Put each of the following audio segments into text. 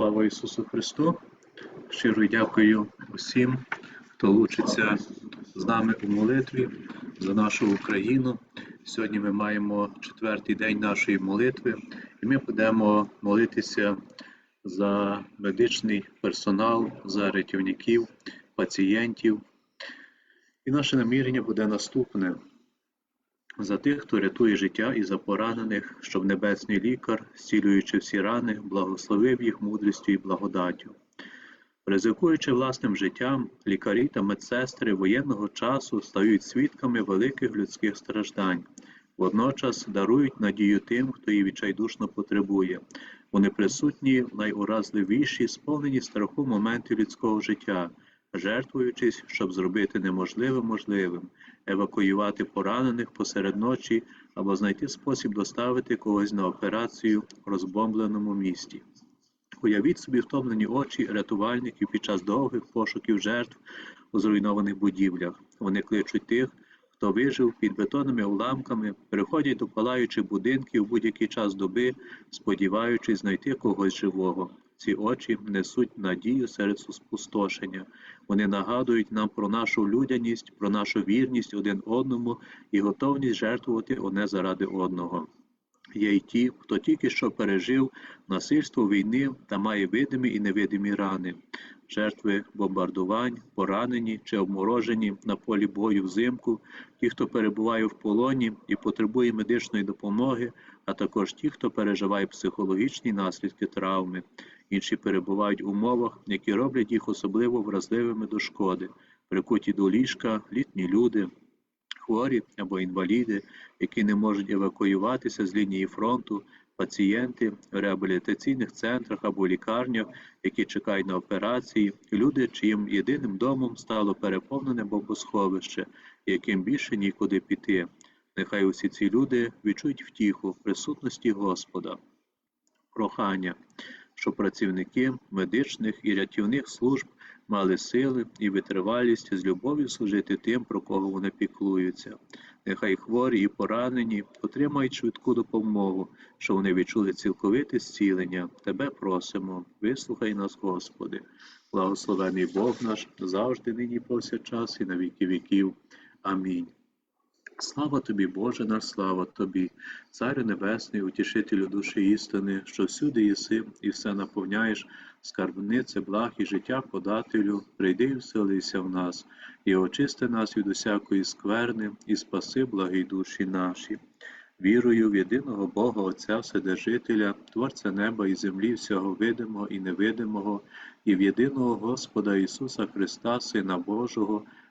Слава Ісусу Христу! Щиро дякую усім, хто лучиться з нами у молитві за нашу Україну. Сьогодні ми маємо четвертий день нашої молитви, і ми будемо молитися за медичний персонал, за рятівників, пацієнтів. І наше намірення буде наступне за тих, хто рятує життя і за поранених, щоб небесний лікар, зцілюючи всі рани, благословив їх мудрістю і благодаттю. Ризикуючи власним життям, лікарі та медсестри воєнного часу стають свідками великих людських страждань, водночас дарують надію тим, хто її відчайдушно потребує. Вони присутні в найуразливіші, сповнені страху моменти людського життя, жертвуючись, щоб зробити неможливе можливим, евакуювати поранених посеред ночі або знайти спосіб доставити когось на операцію в розбомбленому місті. Уявіть собі втомлені очі рятувальників під час довгих пошуків жертв у зруйнованих будівлях. Вони кличуть тих, хто вижив під бетонними уламками, переходять до палаючих будинків будь-який час доби, сподіваючись знайти когось живого. Ці очі несуть надію серед спустошення. Вони нагадують нам про нашу людяність, про нашу вірність один одному і готовність жертвувати одне заради одного. Є й ті, хто тільки що пережив насильство війни та має видимі і невидимі рани, жертви бомбардувань, поранені чи обморожені на полі бою взимку, ті, хто перебуває в полоні і потребує медичної допомоги, а також ті, хто переживає психологічні наслідки травми. Інші перебувають в умовах, які роблять їх особливо вразливими до шкоди, прикуті до ліжка, літні люди хворі або інваліди, які не можуть евакуюватися з лінії фронту, пацієнти в реабілітаційних центрах або лікарнях, які чекають на операції, люди, чиїм єдиним домом стало переповнене бомбосховище, яким більше нікуди піти. Нехай усі ці люди відчують втіху в присутності Господа, прохання, щоб працівники медичних і рятівних служб мали сили і витривалість з любов'ю служити тим, про кого вони піклуються. Нехай хворі і поранені отримають швидку допомогу, щоб вони відчули цілковите зцілення. Тебе просимо, вислухай нас, Господи, благословений Бог наш завжди, нині повсякчас, і на віки віків. Амінь. Слава тобі, Боже наш, слава тобі, Царю Небесний, утішителю душі істини, що всюди єси і все наповняєш, скарбнице, благ і життя подателю, прийди і вселися в нас, і очисти нас від усякої скверни, і спаси благі душі наші. Вірую в єдиного Бога Отця Вседержителя, Творця неба і землі, всього видимого і невидимого, і в єдиного Господа Ісуса Христа, Сина Божого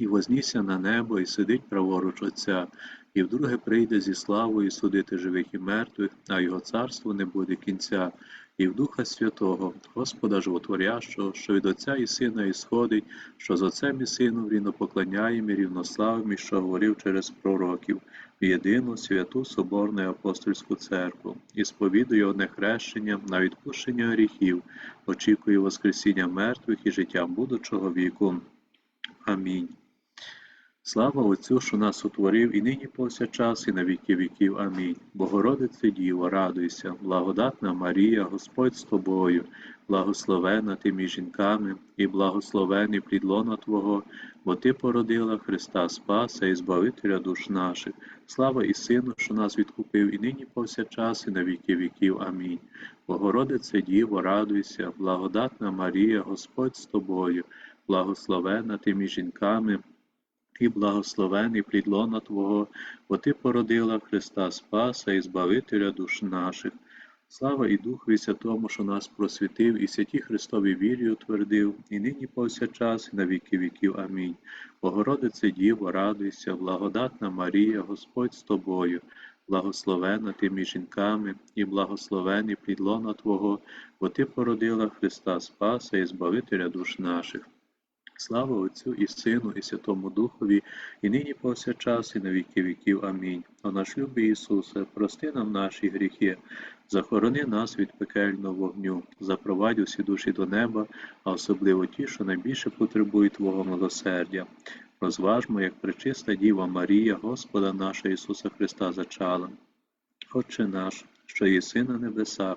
і вознісся на небо, і сидить праворуч Отця, і вдруге прийде зі славою судити живих і мертвих, а його царство не буде кінця, і в Духа Святого, Господа Животворящого, що від Отця і Сина ісходить, що з Отцем і Сином рівнопоклоняємо і рівнославимо, і що говорив через пророків, в єдину святу Соборну апостольську церкву, і сповідує одне хрещення на відпущення гріхів, очікує Воскресіння мертвих і життя будучого віку. Амінь. Слава Отцю, що нас утворив, і нині повсякчас, і на віки віків. Амінь. Богородице Діво, радуйся, благодатна Марія, Господь з тобою, благословена ти між жінками, і благословений плідлона Твого, бо Ти породила Христа Спаса і Збавителя душ наших. Слава і Сину, що нас відкупив, і нині повсякчас, і на віки віків. Амінь. Богородице Діво, радуйся, благодатна Марія, Господь з тобою, благословена ти між жінками і благословений плід лона Твого, бо Ти породила Христа Спаса і Збавителя душ наших. Слава і Духові Святому, що нас просвітив, і святі Христові вірі утвердив, і нині повсякчас, і на віки віків. Амінь. Богородице Діво, радуйся, благодатна Марія, Господь з тобою, благословена ти між жінками, і благословений плідлона Твого, бо Ти породила Христа Спаса і Збавителя душ наших. Слава Отцю і Сину, і Святому Духові, і нині повсякчас, і на віки віків. Амінь. О наш любий Ісусе, прости нам наші гріхи, захорони нас від пекельного вогню, запровадь усі душі до неба, а особливо ті, що найбільше потребують Твого милосердя. Розважмо, як пречиста Діва Марія, Господа нашого Ісуса Христа зачала. Отче наш, що єси на небесах,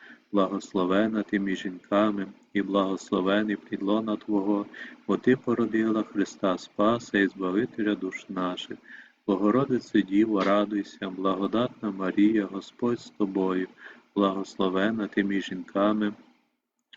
благословена ти між жінками, і благословений плідлона Твого, бо Ти породила Христа Спаса і Збавителя душ наших. Богородице Діво, радуйся, благодатна Марія, Господь з тобою, благословена ти між жінками,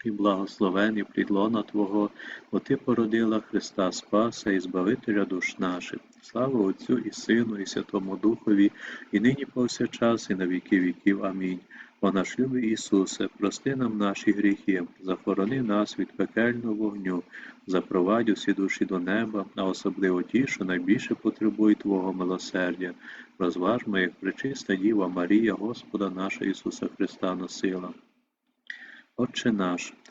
і благословений плідлона Твого, бо Ти породила Христа Спаса і Збавителя душ наших. Слава Отцю і Сину, і Святому Духові, і нині повсякчас, і на віки віків. Амінь. О Ісусе, прости нам наші гріхи, захорони нас від пекельного вогню, запровадь усі душі до неба, а особливо ті, що найбільше потребують Твого милосердя. Розважмо, моїх причиста Діва Марія, Господа наша Ісуса Христа носила. Отче наш,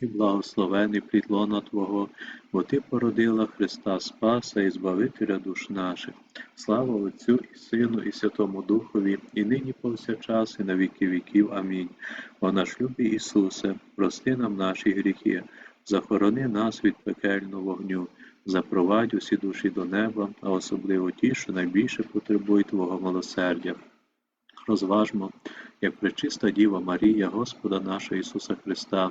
і благословений плід лона Твого, бо Ти породила Христа Спаса і Збавителя душ наших. Слава Отцю і Сину, і Святому Духові, і нині повсякчас, і на віки віків. Амінь. О наш любий Ісусе, прости нам наші гріхи, захорони нас від пекельного вогню, запровадь усі душі до неба, а особливо ті, що найбільше потребують Твого милосердя. Розважмо, як пречиста Діва Марія, Господа нашого Ісуса Христа,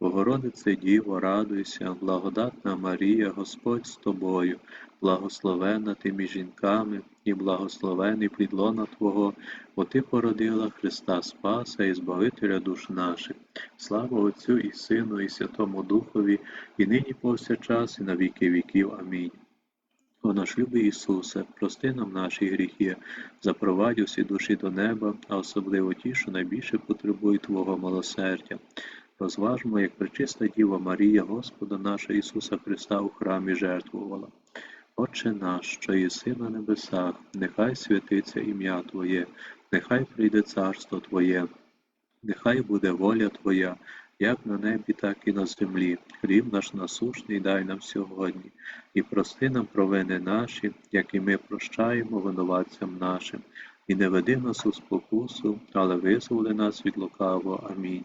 Богородице Діво, радуйся, благодатна Марія, Господь з тобою, благословена ти між жінками, і благословений плід лона Твого, бо Ти породила Христа Спаса і Збавителя душ наших. Слава Отцю і Сину, і Святому Духові, і нині повсякчас, і на віки віків. Амінь. О наш любий Ісусе, прости нам наші гріхи, запровадь усі душі до неба, а особливо ті, що найбільше потребують Твого милосердя. Розважмо, як пречиста Діва Марія Господа наша Ісуса Христа у храмі жертвувала. Отче наш, що єси на небесах, нехай святиться ім'я Твоє, нехай прийде царство Твоє, нехай буде воля Твоя, як на небі, так і на землі. Хліб наш насушний дай нам сьогодні, і прости нам провини наші, як і ми прощаємо винуватцям нашим. І не веди нас у спокусу, але визволи нас від лукавого. Амінь.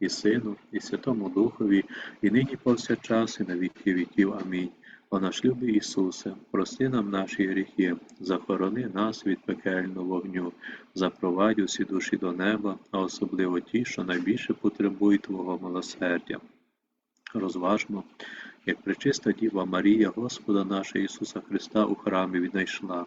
І Сину, і Святому Духові, і нині повсякчас, і на віки віків. Амінь. О наш любий Ісусе, прости нам наші гріхи, захорони нас від пекельного вогню, запровадь усі душі до неба, а особливо ті, що найбільше потребують Твого милосердя. Розважмо, як пречиста Діва Марія, Господа наша Ісуса Христа у храмі віднайшла.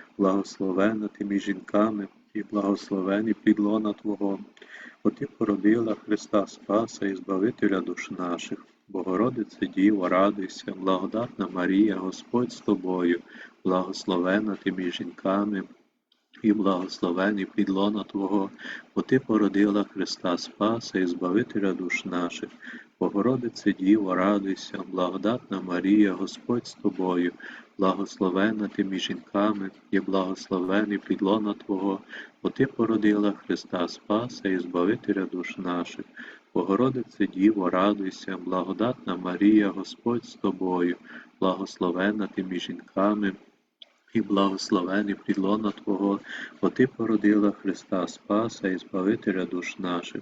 благословена ти між жінками, і благословений підлона Твого, бо Ти породила Христа Спаса і Збавителя душ наших. Богородице Діво, радуйся, благодатна Марія, Господь з тобою, благословена ти між жінками, і благословений підлона Твого, бо Ти породила Христа Спаса і Збавителя душ наших. Богородице Діво, радуйся, благодатна Марія, Господь з тобою, благословена ти між жінками, і благословений підлона Твого, бо Ти породила Христа Спаса і Збавителя душ наших. Богородице Діво, радуйся, благодатна Марія, Господь з тобою, благословена ти між жінками, і благословений підлона Твого, бо Ти породила Христа Спаса і Збавителя душ наших.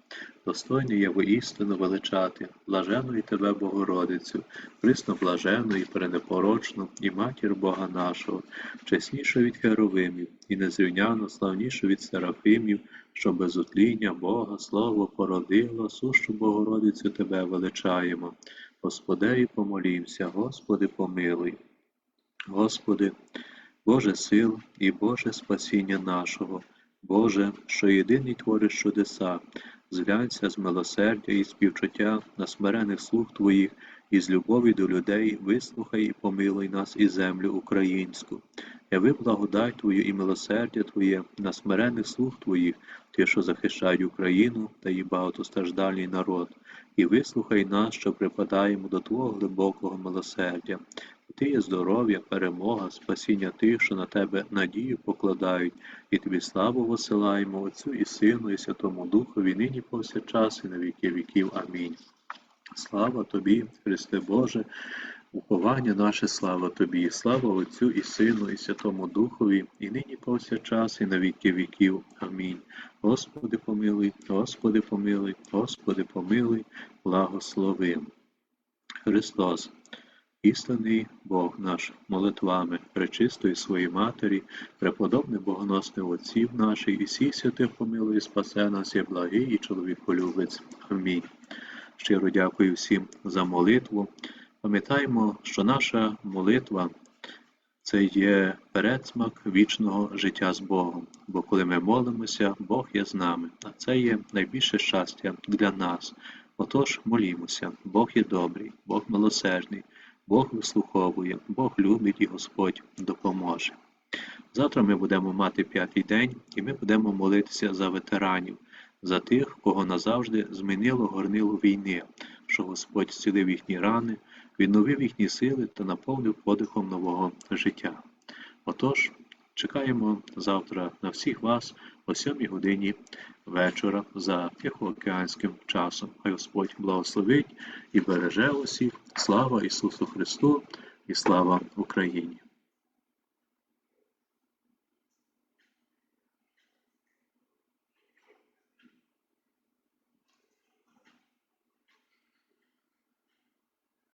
Достойний є воістину величати, блажену Тебе, Богородицю, присно блажену і перенепорочну, і матір Бога нашого, чеснішу від Херовимів, і незрівняно славнішу від Серафимів, що без утління Бога Слово породило, сущу Богородицю Тебе величаємо. Господеві помолімся, Господи, помилуй. Господи, Боже сил і Боже спасіння нашого, Боже, що єдиний твориш чудеса, зглянься з милосердя і співчуття на смирених слуг Твоїх, і з любові до людей вислухай і помилуй нас і землю українську. Яви благодать Твою і милосердя Твоє на смирених слуг Твоїх, Ті, що захищають Україну та її багатостраждальний народ, і вислухай нас, що припадаємо до Твого глибокого милосердя. Ти є здоров'я, перемога, спасіння тих, що на тебе надію покладають, і тобі славу посилаємо Отцю і Сину, і Святому Духові, нині повсякчас, і на віки віків. Амінь. Слава тобі, Христе Боже, уповання наше, слава тобі, слава Отцю і Сину, і Святому Духові, і нині повсякчас, і на віки віків. Амінь. Господи помилуй, Господи помилуй, Господи помилуй, благослови. Христос. Істинний Бог наш, молитвами, пречистої своїй Матері, преподобне богоносне Отців наших, і всіх святих помилуй, спасе нас, є благий і чоловіколюбець. Амінь. Щиро дякую всім за молитву. Пам'ятаємо, що наша молитва це є передсмак вічного життя з Богом. Бо коли ми молимося, Бог є з нами, а це є найбільше щастя для нас. Отож, молімося, Бог є добрий, Бог милосердний. Бог вислуховує, Бог любить і Господь допоможе. Завтра ми будемо мати п'ятий день і ми будемо молитися за ветеранів, за тих, кого назавжди змінило горнило війни, що Господь зцілив їхні рани, відновив їхні сили та наповнив подихом нового життя. Отож, чекаємо завтра на всіх вас о 7 годині вечора за Тихоокеанським часом. Хай Господь благословить і береже усіх. Слава Ісусу Христу і слава Україні!